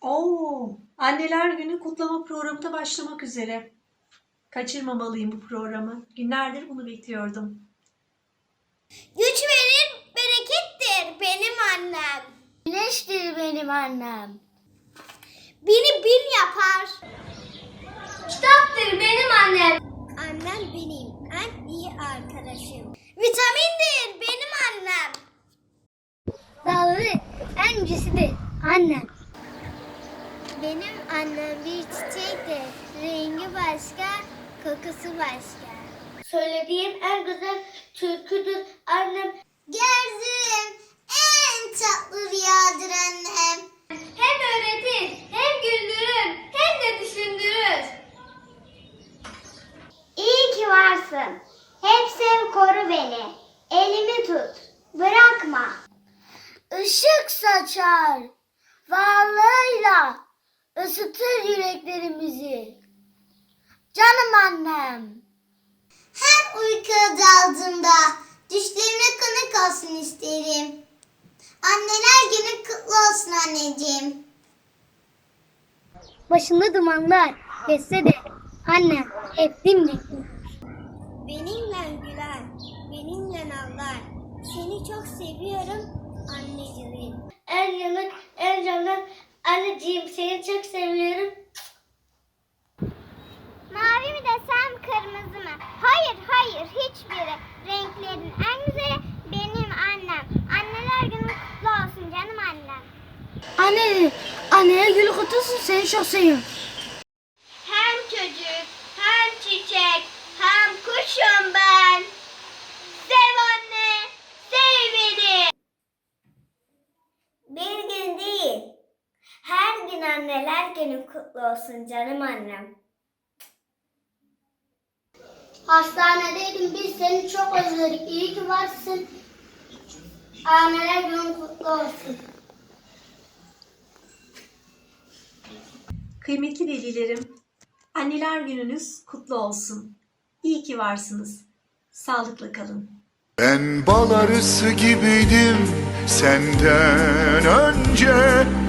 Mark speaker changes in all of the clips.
Speaker 1: Oo, Anneler Günü kutlama programı da başlamak üzere. Kaçırmamalıyım bu programı. Günlerdir bunu bekliyordum.
Speaker 2: Güç verir, berekettir benim annem. Güneştir benim annem. Beni bil yapar. Kitaptır benim annem. Annem benim en iyi arkadaşım. Vitamindir benim annem. Dalları en güzelidir annem. Benim annem bir çiçektir. Rengi başka, kokusu başka. Söylediğim en güzel türküdür annem. Gezdim en tatlı rüyadır annem. Hem öğretir, hem güldürür, hem de düşündürür. İyi ki varsın. Hep sev koru beni. Elimi tut. Bırakma. Işık saçar. Varlığıyla ısıtır yüreklerimizi. Canım annem. Her uykuya daldığımda düşlerime kanık olsun isterim. Anneler günü kutlu olsun anneciğim. Başında dumanlar geçse de annem hep dimdik Benimle güler, benimle ağlar. Seni çok seviyorum anneciğim. En yanık, en canım anneciğim seni çok seviyorum. Mavi mi desem kırmızı mı? Hayır hayır hiçbiri. Renklerin en güzeli benim annem. Anneler günü kutlu olsun canım annem.
Speaker 3: Anne, anneye gül kutusu seni çok seviyorum.
Speaker 2: Hem çocuk, hem çiçek, hem kuşum ben. Sev anne, sev beni. Bir gün değil, her gün anneler günü kutlu olsun canım annem. Hastanedeydim biz seni çok özledik. İyi ki varsın. Anneler günü kutlu olsun.
Speaker 1: Kıymetli velilerim, Anneler Gününüz kutlu olsun. İyi ki varsınız. Sağlıkla kalın.
Speaker 4: Ben bal arısı gibiydim senden önce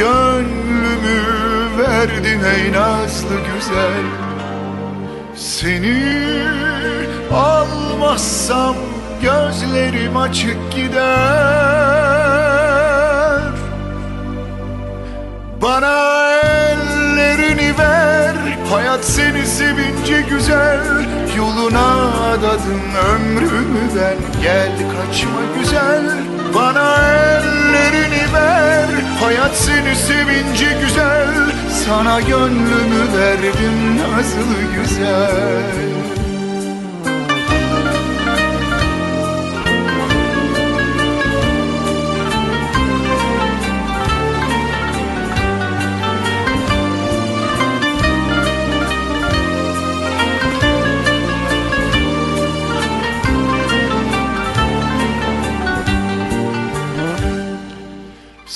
Speaker 4: gönlümü verdim ey nazlı güzel. Seni almazsam gözlerim açık gider. Bana ellerini ver Hayat seni sevince güzel. Yoluna adadım ömrümü ben Gel kaçma güzel Hayat seni sevince güzel Sana gönlümü verdim nazlı güzel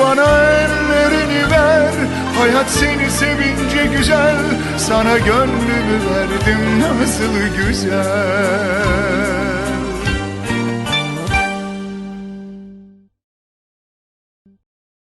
Speaker 4: Bana ellerini ver. Hayat seni sevince güzel Sana gönlümü verdim nasıl güzel